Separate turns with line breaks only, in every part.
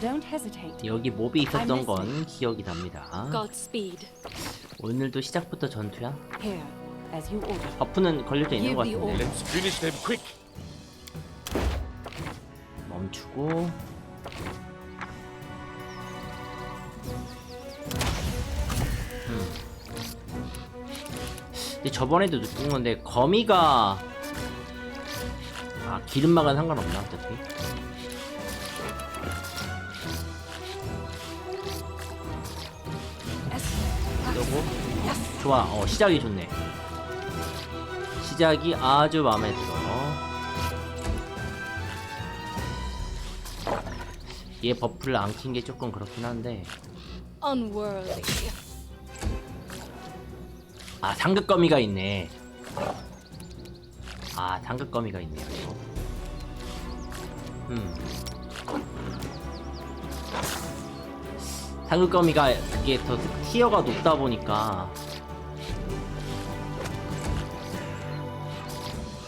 Don't hesitate.
여기 몹이 있었던 건 기억이 납니다.
Godspeed.
오늘도 시작부터 전투야?
Here, as you order.
버프는 걸려져 있는 것 같은데.
order.
Let's finish them quick.
멈추고 음. 근데 저번에도 느낀 건데 거미가 아 기름막은 상관없나 어차피 좋아 어 시작이 좋네. 시작이 아주 마음에 들어. 얘 버프를 안 킨 게 조금 그렇긴 한데. 아 상급 거미가 있네. 아 상급 거미가 있네요. 이거. 음. 상급 거미가 그게 더 티어가 높다 보니까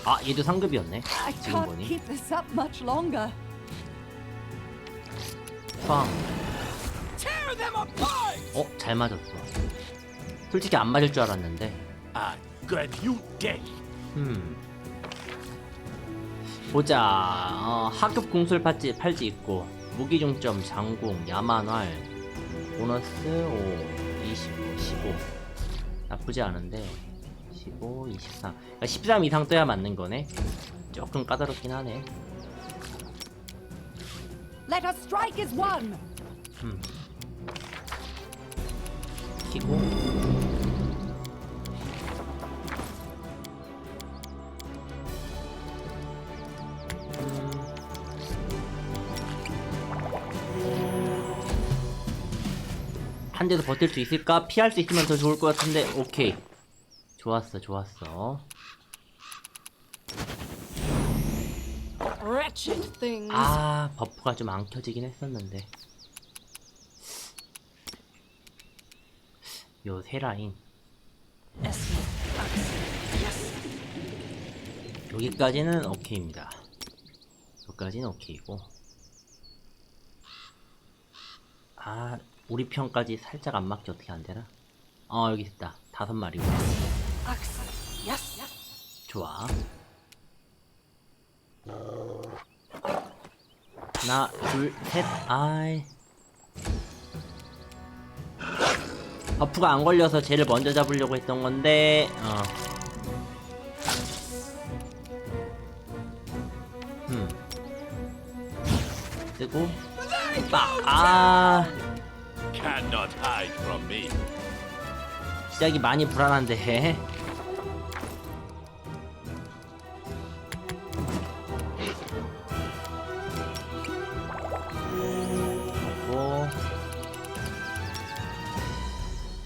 아 얘도 상급이었네
I
지금
can't
보니
keep this up much longer.
팡
Tear them apart!
어? 잘 맞았어 솔직히 안 맞을 줄 알았는데
you.
음. 보자. 어, 하급 공술 팔찌, 팔찌 있고 무기 중점 장공 야만활 보너스 5 25 15 나쁘지 않은데 15 23 그러니까 13 이상 떠야 맞는 거네. 조금 까다롭긴 하네.
Let us strike as one.
음. 키고 한 대도 버틸 수 있을까? 피할 수 있으면 더 좋을 것 같은데 오케이 좋았어 좋았어. 아 버프가 좀 안 켜지긴 했었는데. 요 세 라인. 여기까지는 오케이입니다. 여기까지는 오케이고. 아 우리 편까지 살짝 안 맞게 어떻게 안 되나? 어 여기 있다. 다섯 마리고 좋아 하나 둘 셋 아이 버프가 안 걸려서 쟤를 먼저 잡으려고 했던 건데 어. 음. 쓰고 빡 아
Cannot hide from me.
시작이 많이 불안한데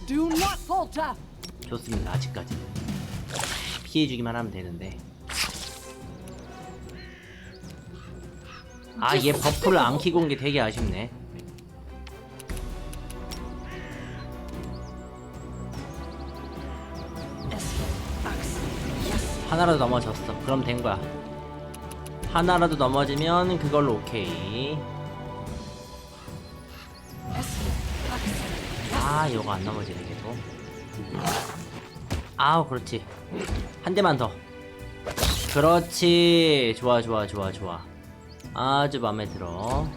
Do not falter.
좋습니다 아직까지. 피해주기만 하면 되는데. 아 얘 버프를 안 키고 온 게 되게 아쉽네. 하나라도 넘어졌어. 그럼 된 거야. 하나라도 넘어지면 그걸로 오케이 아 이거 안 넘어지네 계속 아우 그렇지. 한 대만 더. 그렇지. 좋아 좋아 좋아 좋아. 아주 마음에 들어.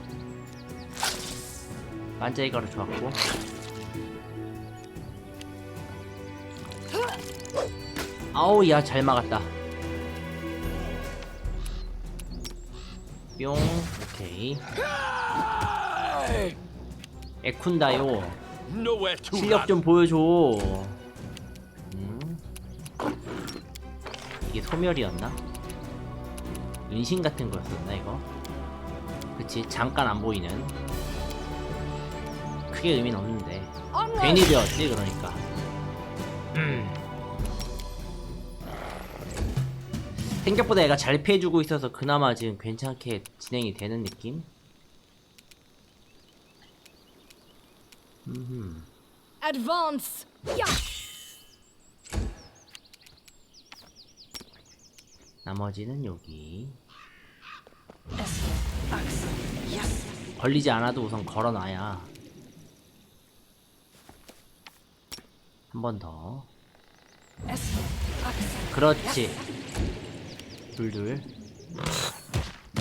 반짝이 가루 좋았고. 아우 야 잘 막았다. 뿅. 오케이. 에쿤다요 실력. 좀 보여줘. 음. 이게 소멸이었나? 은신 같은 거였었나 이거? 그치 잠깐 안 보이는. 크게 의미는 없는데. 괜히 되었지 그러니까. 음. 생각보다 애가 잘 피해주고 있어서 그나마 지금 괜찮게 진행이 되는 느낌?
Advance.
나머지는 여기 걸리지 않아도 우선 걸어놔야 한 번 더. 그렇지. 둘둘.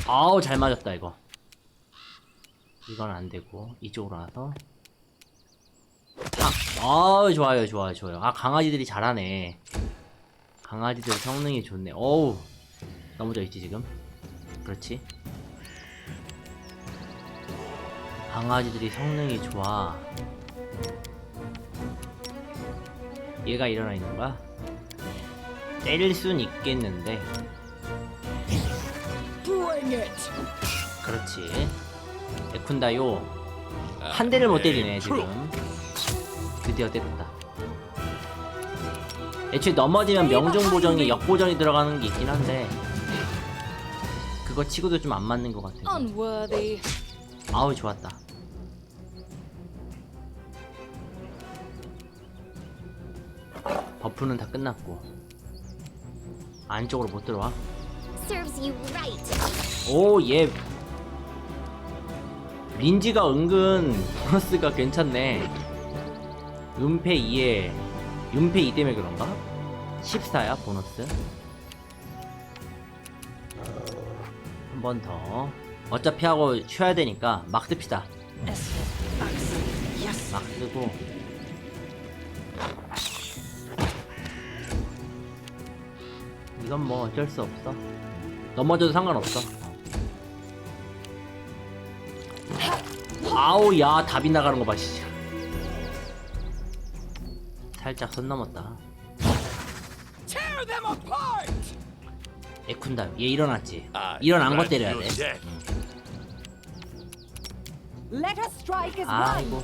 아우 잘 맞았다 이거. 이건 안 되고 이쪽으로 와서 탁. 아우 좋아요 좋아요 좋아요. 아 강아지들이 잘하네. 강아지들 성능이 좋네. 어우 넘어져 있지 지금. 그렇지. 강아지들이 성능이 좋아. 얘가 일어나 있는 거야? 때릴 순 있겠는데. 그렇지. 에쿤다요. 한 대를 못 때리네 지금. 드디어 때렸다. 애초에 넘어지면 명중 보정이 역보정이 들어가는 게 있긴 한데 그거 치고도 좀 안 맞는 것 같아.
Unworthy.
아우 좋았다. 버프는 다 끝났고 안쪽으로 못 들어와.
Serves you right.
오, 얘 린지가 은근 보너스가 괜찮네. 은폐 2에 윤폐 2 때문에 그런가? 14야 보너스. 한 번 더. 어차피 하고 쉬어야 되니까 막 씁시다. 막 쓰고. 이건 뭐 어쩔 수 없어. 넘어져도 상관없어. 아우 야 답이 나가는 거봐 진짜. 살짝 선 넘었다. 에쿤다 얘 일어났지. 일어난 거 때려야 돼. 아이고.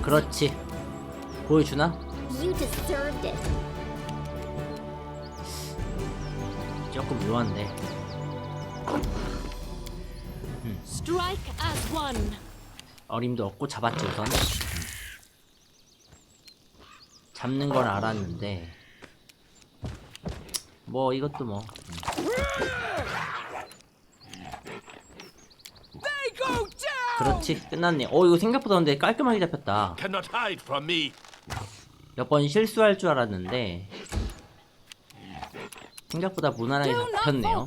그렇지. 보여주나? 조금 묘한데.
One.
어림도 없고 잡았지 우선. 잡는 건 알았는데. 뭐 이것도 뭐. 그렇지 끝났네. 어 이거 생각보다 근데 깔끔하게 잡혔다. 몇 번 실수할 줄 알았는데 생각보다 무난하게 잡혔네요.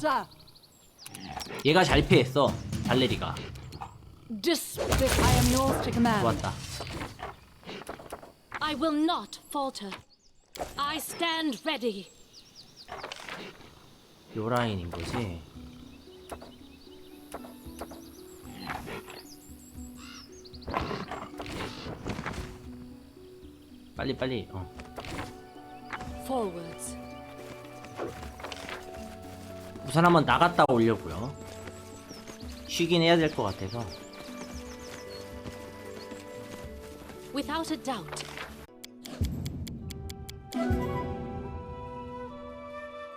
얘가 잘 피했어. 발레리가
Despicable.
I am yours to command.
좋았다.
I will not falter. I stand ready.
요 라인인 거지. 빨리 빨리. 어.
Forwards.
우선 한번 나갔다 오려고요. 쉬긴 해야 될 것 같아서.
Without a doubt.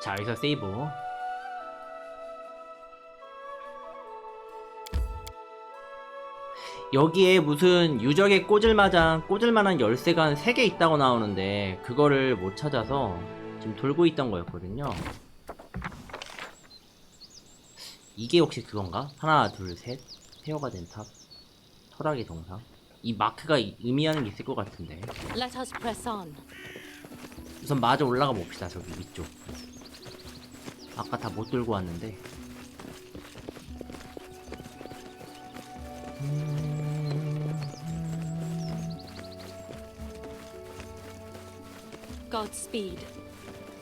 자 여기서 세이브. 여기에 무슨 유적에 꽂을마장 꽂을만한 열쇠가 한 3개 있다고 나오는데 그거를 못 찾아서 지금 돌고 있던 거였거든요 이게 혹시 그건가? 하나 둘셋 페어가 된탑 철학의 동상 이 마크가 이- 의미하는 게 있을 것 같은데
Let us press on.
우선 마저 올라가 봅시다 저기 위쪽 아까 다 못 들고 왔는데.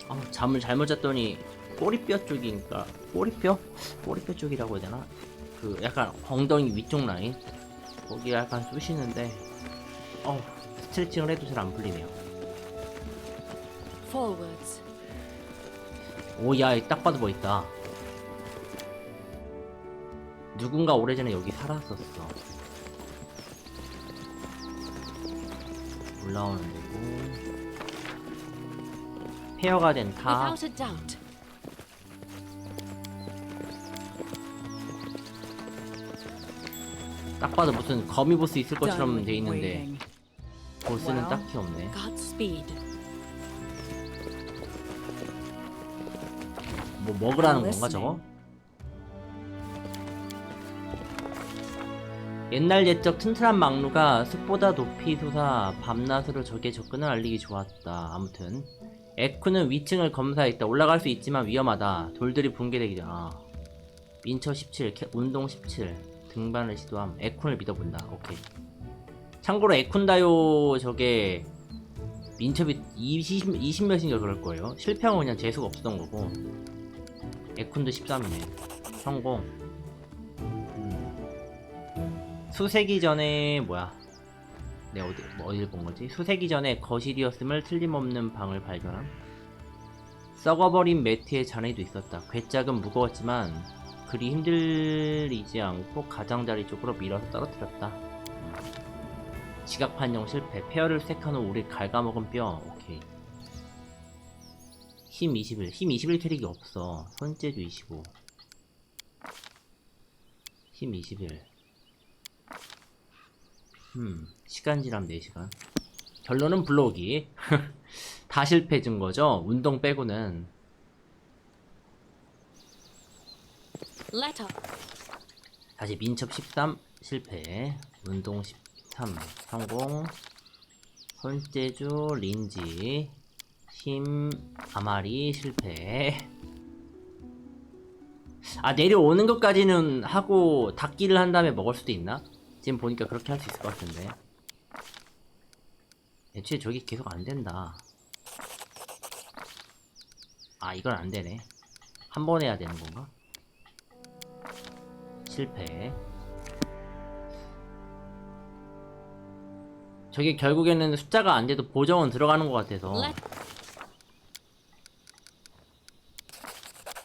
아, 잠을 잘못 잤더니 꼬리뼈 쪽이니까 꼬리뼈? 꼬리뼈 쪽이라고 해야 되나? 그 약간 엉덩이 위쪽 라인 거기 약간 쑤시는데 어 스트레칭을 해도 잘 안 풀리네요.
Forwards.
오야 딱 봐도 뭐 있다. 누군가 오래전에 여기 살았었어. 올라오는 데고 페어가
Without a doubt.
딱 봐도 무슨 거미 보스 있을 것처럼 돼 있는데. 보스는. 딱히 없네. 뭐 먹으라는 건가. 저거? 옛날 옛적 튼튼한 막루가 숲보다 높이 솟아 밤낮으로 적의 접근을 알리기 좋았다. 아무튼 에쿠는 위층을 검사했다. 올라갈 수 있지만 위험하다. 돌들이 붕괴되기 전. 아. 민처 17, 캐- 운동 17 등반을 시도함. 에쿤을 믿어본다. 오케이. 참고로 에쿤다요 저게 민첩이 20, 20 몇인가 그럴 거예요. 실패하면 그냥 재수가 없었던 거고. 에쿤도 13이네. 성공. 음. 수세기 전에 뭐야? 네 어디 뭐 어디를 본 거지? 수세기 전에 거실이었음을 틀림없는 방을 발견함. 썩어버린 매트에 잔해도 있었다. 괴짝은 무거웠지만 그리 힘들이지 않고 가장자리 쪽으로 밀어서 떨어뜨렸다. 음. 지각 판정 실패. 페어를 색한 후 우리 갉아먹은 뼈. 오케이. 힘 21. 힘 21 캐릭이 없어. 손재주 25. 힘 21. 음, 시간 지남 4시간. 결론은 불러오기. 다 실패 준 거죠? 운동 빼고는. 다시 민첩 13 실패. 운동 13 성공. 손재주 린지. 힘 아마리 실패. 아 내려오는 것까지는 하고 닫기를 한 다음에 먹을 수도 있나? 지금 보니까 그렇게 할 수 있을 것 같은데. 애초에 저기 계속 안 된다. 아 이건 안 되네. 한 번 해야 되는 건가? 실패. 저게 결국에는 숫자가 안 돼도 보정은 들어가는 것 같아서.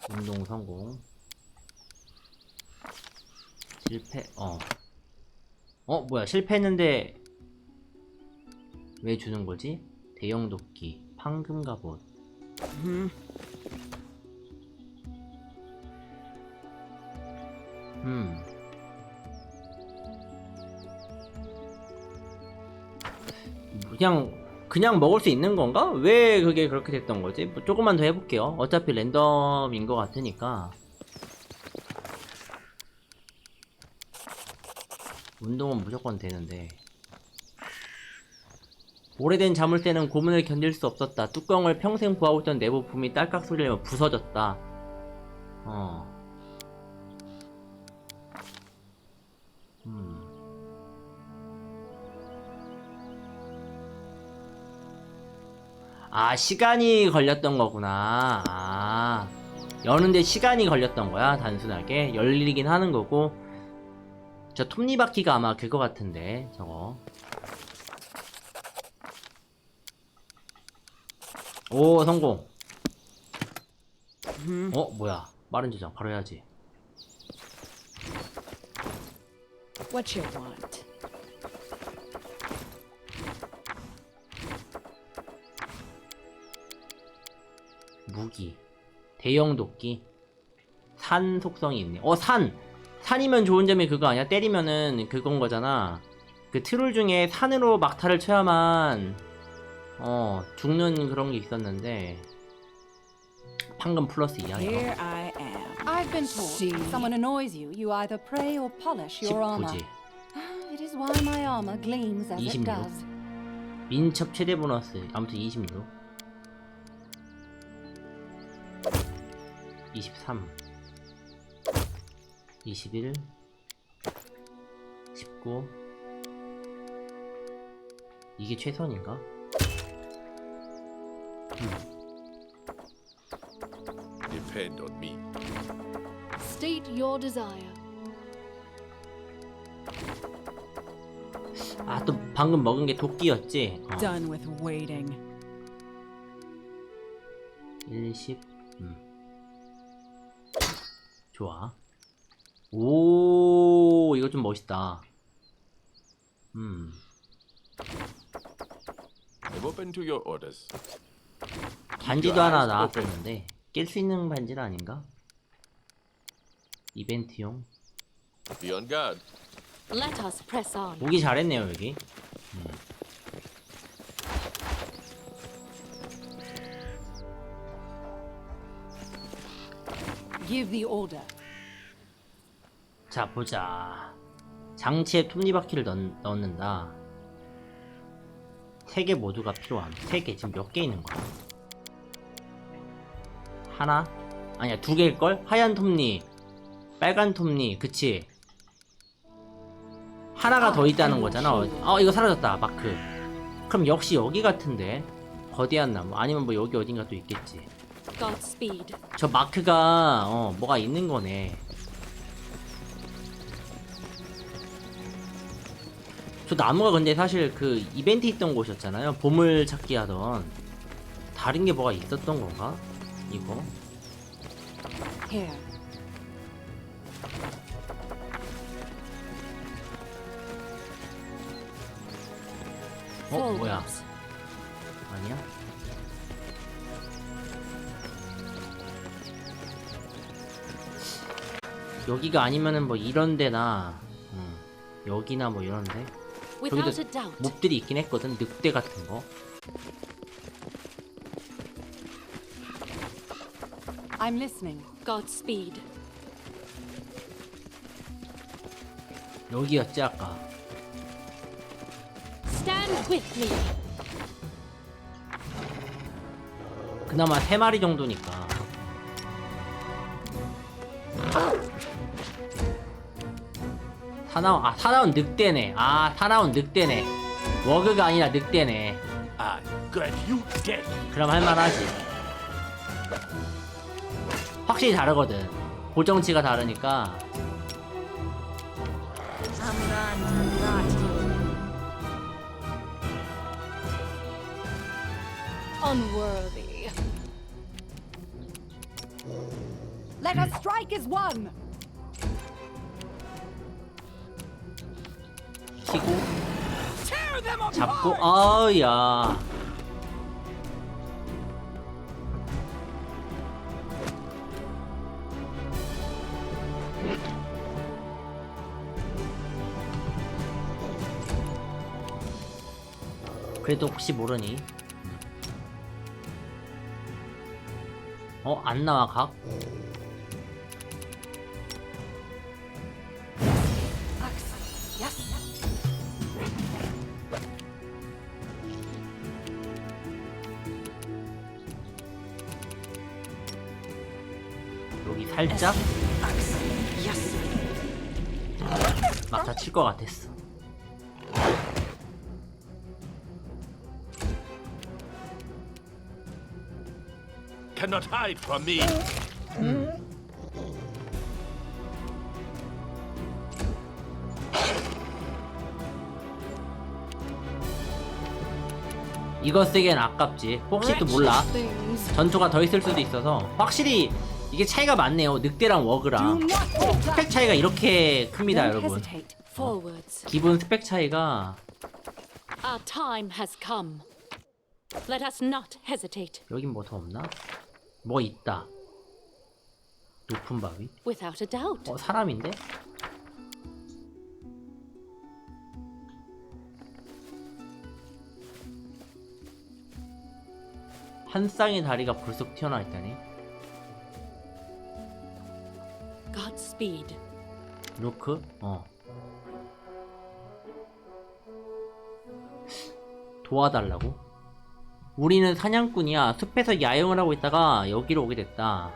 운동 성공. 실패. 어. 어 뭐야 실패했는데 왜 주는 거지? 대형 도끼, 황금 갑옷. 그냥 그냥 먹을 수 있는 건가? 왜 그게 그렇게 됐던 거지? 뭐 조금만 더 해볼게요. 어차피 랜덤인 것 같으니까. 운동은 무조건 되는데. 오래된 자물쇠는 고문을 견딜 수 없었다. 뚜껑을 평생 부하고 있던 내부 부품이 딸깍 소리를 부서졌다. 어. 아, 시간이 걸렸던 거구나. 아. 여는데 시간이 걸렸던 거야, 단순하게. 열리긴 하는 거고. 저 톱니바퀴가 아마 그거 같은데, 저거. 오, 성공. 어, 뭐야. 빠른 저장, 바로 해야지.
What you want?
무기 대형 도끼 산 속성이 있네 어 산! 산이면 좋은 점이 그거 아니야? 때리면은 그건 거잖아 그 트롤 중에 산으로 막타를 쳐야만 어 죽는 그런 게 있었는데 방금 플러스 이야
armor.
19지
It is why my armor gleams as it
26.
does.
민첩 최대 보너스 아무튼 26 23 21 19 이게 최선인가?
Depend on me.
State your desire.
아 또 방금 먹은 게 도끼였지? 어.
Done with waiting.
10 음. 좋아. 오 이거 좀 멋있다. 음. 반지도 하나 나왔었는데 깰 수 있는 반지 아닌가? 이벤트용. 오기 잘했네요 여기
Give the order.
자 보자 장치에 톱니바퀴를 넣, 넣는다. 세개 모두가 필요함. 세개 지금 몇 개 있는 거야? 하나? 아니야 두 개일걸? 하얀 톱니, 빨간 톱니, 그치? 하나가 더 있다는 거잖아. 어, 어, 이거 사라졌다 마크. 그럼 역시 여기 같은데 거대한 나무 아니면 뭐 여기 어딘가 또 있겠지.
Godspeed.
저 마크가 어 뭐가 있는 거네. 저 나무가 근데 사실 그 이벤트 있던 곳이었잖아요. 보물 찾기 하던 다른 게 뭐가 있었던 건가? 이거
Here.
어 뭐야? 아니야? 여기가 아니면은 뭐 이런 데나 음, 여기나 뭐 이런 데
Without
저기도
a doubt.
몹들이 있긴 했거든 늑대 같은 거
I'm listening.
Godspeed.
여기였지 아까
Stand with me.
그나마 세 마리 정도니까 사나운 아 사나운 늑대네 아 사나운 늑대네 워그가 아니라 늑대네
you dead.
그럼 할만하지 확실히 다르거든 고정치가 다르니까
Unworthy.
Let us strike as one!
키고 잡고 아야 그래도 혹시 모르니 어? 안 나와 각?
Yes.
살짝
Yes.
막다 칠 것 같았어
Cannot hide from me.
이거 쓰기엔 아깝지 혹시 또 몰라. 전투가 더 있을 수도 있어서 확실히 이게 차이가 많네요 늑대랑 워그랑! 스펙 차이가 이렇게 큽니다 여러분. 기본 스펙 차이가
Our time has come. Let us not hesitate.
여긴 뭐 더 없나? 뭐 있다 높은 바위?
Without a doubt.
어 사람인데? 한 쌍의 다리가 불쑥 튀어나와 있다니
Godspeed.
루크? 어 도와달라고? 우리는 사냥꾼이야 숲에서 야영을 하고 있다가 여기로 오게 됐다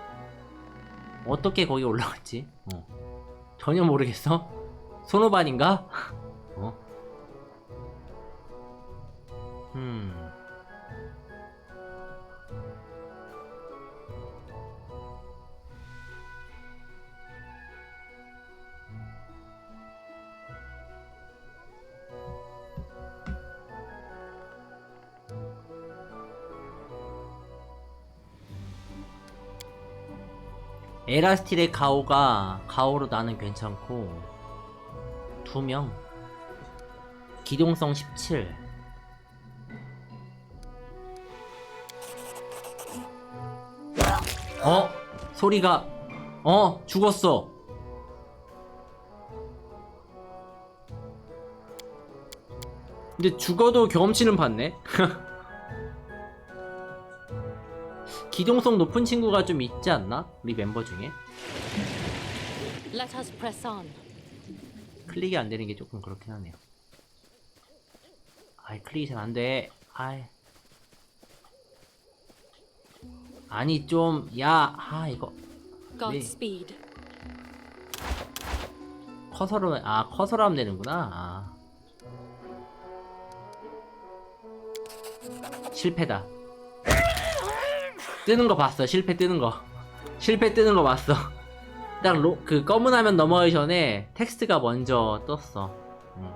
어떻게 거기 올라갔지? 어. 전혀 모르겠어? 손오반인가? 어? 음. 에라스틸의 가오가 가오로 나는 괜찮고 두명 기동성 17 어? 소리가 어? 죽었어 근데 죽어도 경험치는 받네 기동성 높은 친구가 좀 있지 않나? 우리 멤버 중에
Let us press on.
클릭이 안 되는 게 조금 그렇긴 하네요. 아이 클릭이 잘 안 돼. 아이. 아니 좀 야, 아 이거
Godspeed.
커서로 아 커서로 하면 되는구나. 아. 실패다. 뜨는 거 봤어. 실패 뜨는 거. 실패 뜨는 거 봤어. 딱 그 검은 화면 넘어가기 전에 텍스트가 먼저 떴어. 응.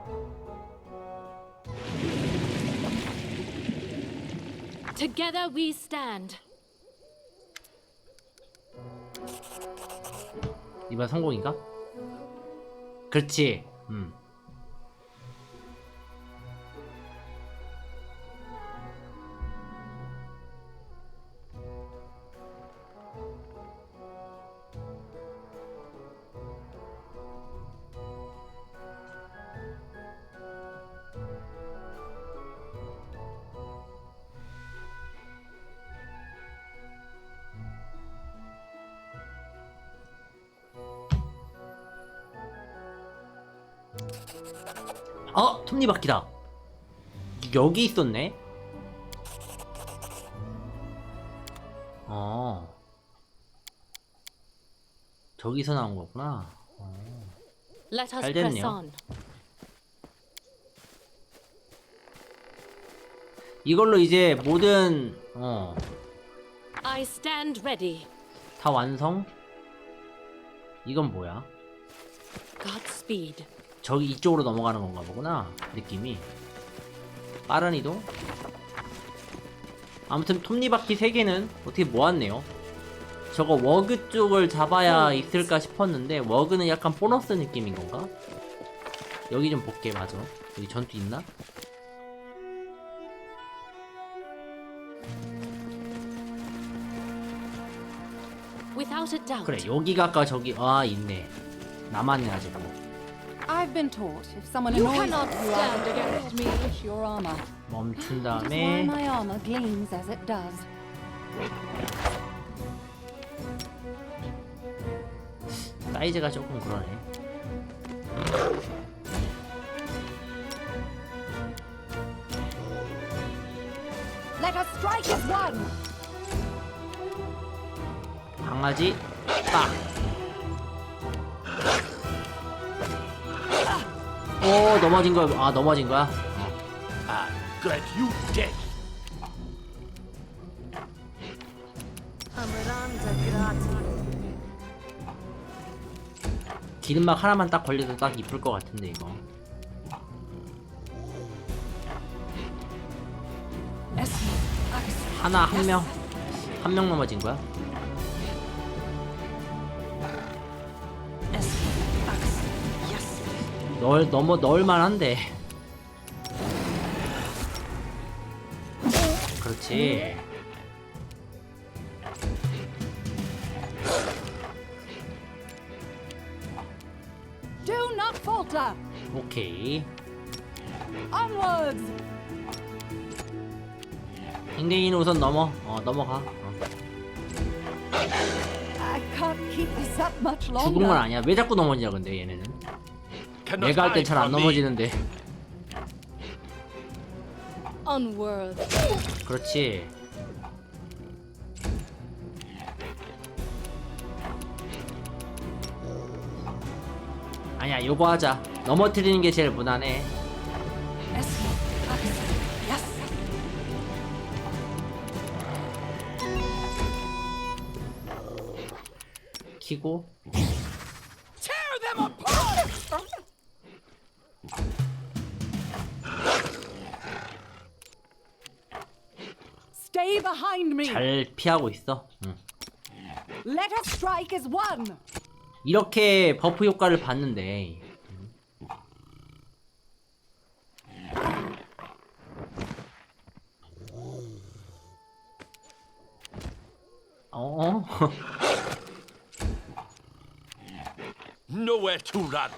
Together we stand.
이번 성공인가? 그렇지. 음. 어, 톱니바퀴다. 여기 있었네. 어. 저기서 나온 거구나.
Us
잘 됐네요. 이걸로 이제 모든 어,
I stand ready.
다 완성. 이건 뭐야?
Godspeed.
저기 이쪽으로 넘어가는 건가 보구나. 느낌이. 빠른 이동. 아무튼 톱니바퀴 3개는 어떻게 모았네요. 저거 워그 쪽을 잡아야 있을까 싶었는데 워그는 약간 보너스 느낌인 건가? 여기 좀 볼게 맞아. 여기 전투 있나? 그래 여기가 아까 저기 아 있네. 남았네 아직 뭐.
I've been taught if someone
You
annoys
cannot
you, you
stand against
or polish your armor.
멈춘
is why
다음에
my armor gleams as it does.
사이즈가 조금 그러네.
Let us strike as one!
강아지 딱. 오 넘어진 거야. 아 넘어진 거야.
I grant you death.
기름막 하나만 딱 걸려도 딱 이쁠 것 같은데 이거. 하나 한 명. 한 명 넘어진 거야? 널 넘어 넣을 만한데. 그렇지.
Do not falter!
오케이.
Onwards!
댕댕이는 우선 넘어. 어 넘어가. 어.
I can't keep this up much
죽은 건. 아니야. 왜 자꾸 넘어지냐 근데 얘네는. 내가 할땐
hide
잘 안. 넘어지는데. 그렇지. 아니야, 요거 하자. 넘어뜨리는 게 제일 무난해.
Yes. Yes.
키고.
Behind me!
잘 피하고 있어. 응.
Let us strike as one!
이렇게 버프 효과를 받는데. 어?
Nowhere to run.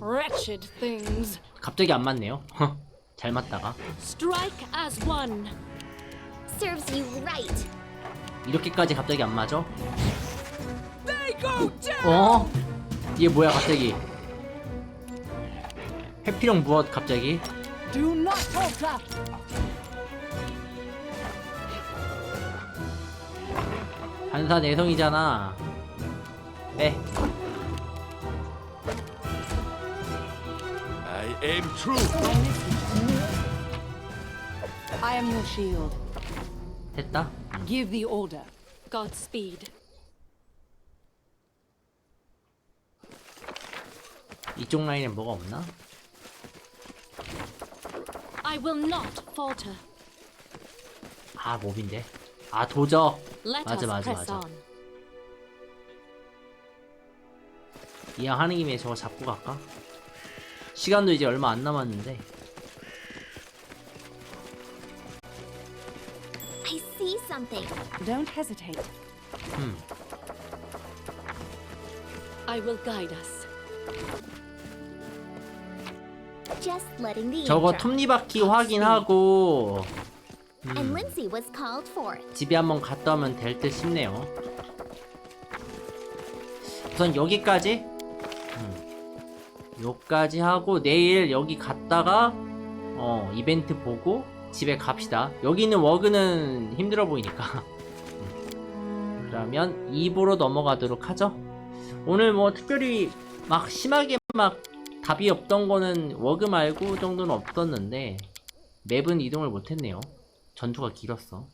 Wretched things.
갑자기 안 맞네요. 잘 맞다가.
Strike as one.
Serves you right.
이렇게까지 갑자기 안 맞아? 어? 이게 뭐야 갑자기 해피령 무엇 갑자기
Do not falter.
반사 내성이잖아 빼
aim true.
I am your shield.
됐다
Give the order.
Godspeed.
이쪽 라인에 뭐가 없나?
I will not falter.
아 몹인데 아 도적
Let
맞아
us
맞아
press
맞아
on.
이왕 하는 김에 저거 잡고 갈까? 시간도 이제 얼마 안 남았는데
I see something.
Don't hesitate.
음
I will guide us.
Just letting the
저거. 톱니바퀴 확인하고
And
음,
Lindsay was called forth.
집에 한번 갔다 오면 될 듯 싶네요 우선 여기까지 음, 요까지 하고 내일 여기 갔다가 어 이벤트 보고 집에 갑시다. 여기는 워그는 힘들어 보이니까. 음, 그러면 2부로 넘어가도록 하죠. 오늘 뭐 특별히 막 심하게 막 답이 없던 거는 워그 말고 정도는 없었는데 맵은 이동을 못했네요. 전투가 길었어